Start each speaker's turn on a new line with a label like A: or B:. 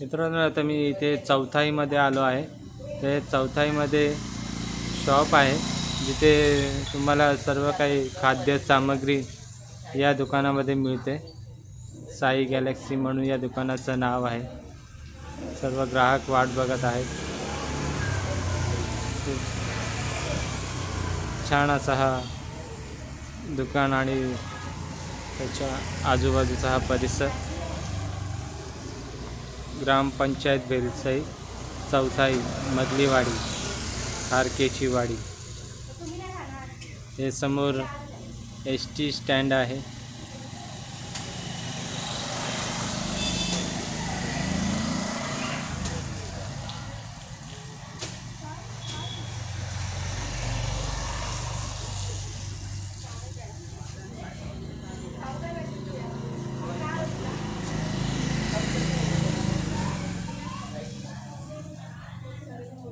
A: मित्रांनो आता मी इथे चौथाईमध्ये आलो आहे. ते चौथाईमध्ये शॉप आहे जिथे तुम्हाला सर्व काही खाद्य सामग्री या दुकानामध्ये मिळते. साई गॅलेक्सी म्हणून या दुकानाचं नाव आहे. सर्व ग्राहक वाट बघत आहेत. खूप छान असा हा दुकान आणि त्याच्या आजूबाजूचा हा परिसर. ग्रामपंचायत बेलसई चौथाई मधली वाडी खारकेची वाडी हे समोर एस टी स्टैंड आहे.